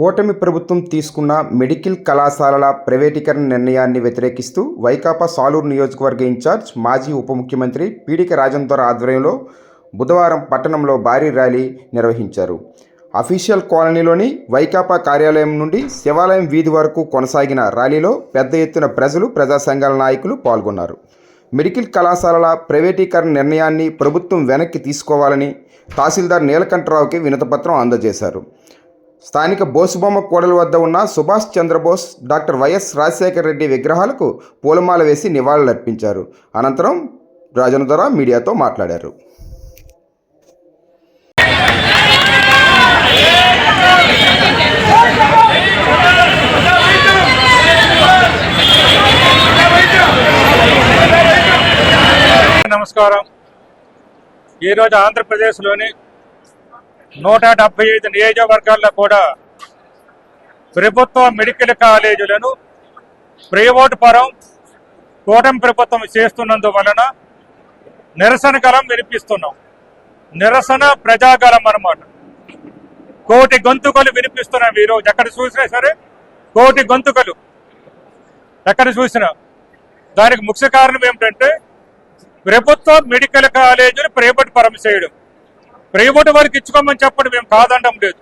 కూటమి ప్రభుత్వం తీసుకున్న మెడికల్ కళాశాలల ప్రైవేటీకరణ నిర్ణయాన్ని వ్యతిరేకిస్తూ వైకాపా సాలూరు నియోజకవర్గ ఇన్ఛార్జ్ మాజీ ఉప ముఖ్యమంత్రి పీడిక రాజేందర్ ఆధ్వర్యంలో బుధవారం పట్టణంలో భారీ ర్యాలీ నిర్వహించారు. అఫీషియల్ కాలనీలోని వైకాపా కార్యాలయం నుండి శివాలయం వీధి వరకు కొనసాగిన ర్యాలీలో పెద్ద ఎత్తున ప్రజలు ప్రజా సంఘాల నాయకులు పాల్గొన్నారు. మెడికల్ కళాశాలల ప్రైవేటీకరణ నిర్ణయాన్ని ప్రభుత్వం వెనక్కి తీసుకోవాలని తహసీల్దార్ నీలకంఠరావుకి వినతపత్రం అందజేశారు. స్థానిక బోసుబొమ్మ కూడలి వద్ద ఉన్న Subhash Chandra Bose doctor Y S Rajasekhara Reddy విగ్రహాలకు పూలమాల వేసి నివాళులర్పించారు. అనంతరం రాజన్ ద్వారా మీడియాతో మాట్లాడారు. నమస్కారం. ఈరోజు ఆంధ్రప్రదేశ్లోని నూట డెబ్బై ఐదు నియోజకవర్గాల్లో కూడా ప్రభుత్వ మెడికల్ కాలేజీలను ప్రైవేటు పరం కూటమి ప్రభుత్వం చేస్తున్నందువలన నిరసన గలం వినిపిస్తున్నాం. నిరసన ప్రజాగలం అనమాట కోటి గొంతుకలు వినిపిస్తున్నాం ఈరోజు. ఎక్కడ చూసినా సరే కోటి గొంతుకలు. ఎక్కడ చూసినా. దానికి ముఖ్య కారణం ఏమిటంటే ప్రభుత్వ మెడికల్ కాలేజీలు ప్రైవేట్ పరం చేయడం. ప్రైవేట్ వారికి ఇచ్చుకోమని చెప్పడం మేము కాదనడం లేదు.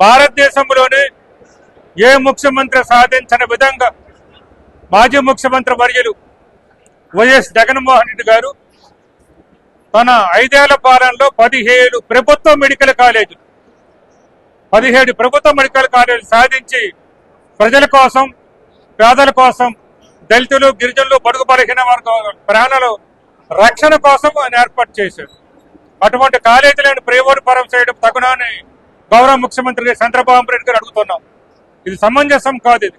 భారతదేశంలోనే ఏ ముఖ్యమంత్రి సాధించిన విధంగా మాజీ ముఖ్యమంత్రి వర్యులు వైఎస్ జగన్మోహన్ రెడ్డి గారు తన ఐదేళ్ళ పాలనలో పదిహేడు ప్రభుత్వ మెడికల్ కాలేజీలు పదిహేడు ప్రభుత్వ మెడికల్ కాలేజీలు సాధించి ప్రజల కోసం పేదల కోసం దళితులు గిరిజనులు బడుగు బలహీన వర్గ ప్రాణాలు రక్షణ కోసం ఆయన ఏర్పాటు చేశారు. అటువంటి కాలేజీలను ప్రైవేట్ పరం చేయడం తగునని గౌరవ ముఖ్యమంత్రి చంద్రబాబు రెడ్డి గారు అడుగుతున్నాం. ఇది సమంజసం కాదు ఇది.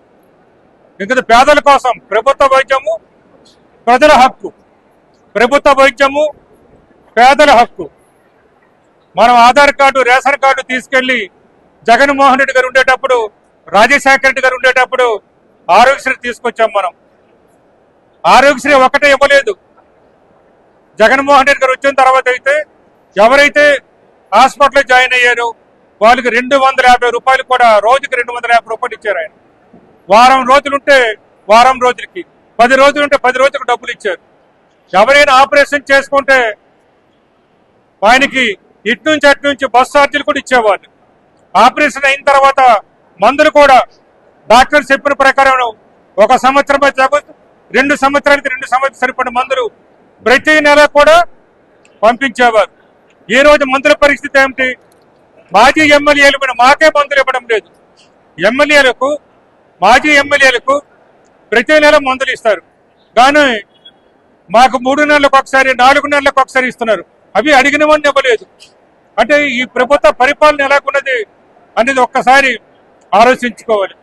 ఎందుకంటే పేదల కోసం ప్రభుత్వ వైద్యము ప్రజల హక్కు. ప్రభుత్వ వైద్యము పేదల హక్కు. మనం ఆధార్ కార్డు రేషన్ కార్డు తీసుకెళ్ళి జగన్మోహన్ రెడ్డి గారు ఉండేటప్పుడు రాజశేఖర రెడ్డి గారు ఉండేటప్పుడు ఆరోగ్యశ్రీ తీసుకొచ్చాం మనం. ఆరోగ్యశ్రీ ఒకటే ఇవ్వలేదు. జగన్మోహన్ రెడ్డి గారు వచ్చిన తర్వాత అయితే ఎవరైతే హాస్పిటల్లో జాయిన్ అయ్యారో వాళ్ళకి రెండు వందల యాభై రూపాయలు కూడా రోజుకి రెండు వందల యాభై రూపాయలు ఇచ్చారు ఆయన. వారం రోజులుంటే వారం రోజులకి పది రోజులుంటే పది రోజులకు డబ్బులు ఇచ్చారు. ఎవరైనా ఆపరేషన్ చేసుకుంటే ఆయనకి ఇటు నుంచి అటు నుంచి బస్ ఛార్జీలు కూడా ఇచ్చేవాళ్ళు. ఆపరేషన్ అయిన తర్వాత మందులు కూడా డాక్టర్ చెప్పిన ప్రకారం ఒక సంవత్సరం రెండు సంవత్సరానికి రెండు సంవత్సరం సరిపడిన మందులు ప్రతి నెల కూడా పంపించేవారు. ఈ రోజు మందుల పరిస్థితి ఏమిటి? మాజీ ఎమ్మెల్యేలు కూడా మాకే మందులు ఇవ్వడం లేదు. ఎమ్మెల్యేలకు మాజీ ఎమ్మెల్యేలకు ప్రతి నెల మందులు ఇస్తారు. కానీ మాకు మూడు నెలలకు ఒకసారి నాలుగు నెలలకు ఒకసారి ఇస్తున్నారు. అవి అడిగినవన్నీ ఇవ్వలేదు. అంటే ఈ ప్రభుత్వ పరిపాలన ఎలాగున్నది అనేది ఒక్కసారి ఆలోచించుకోవాలి.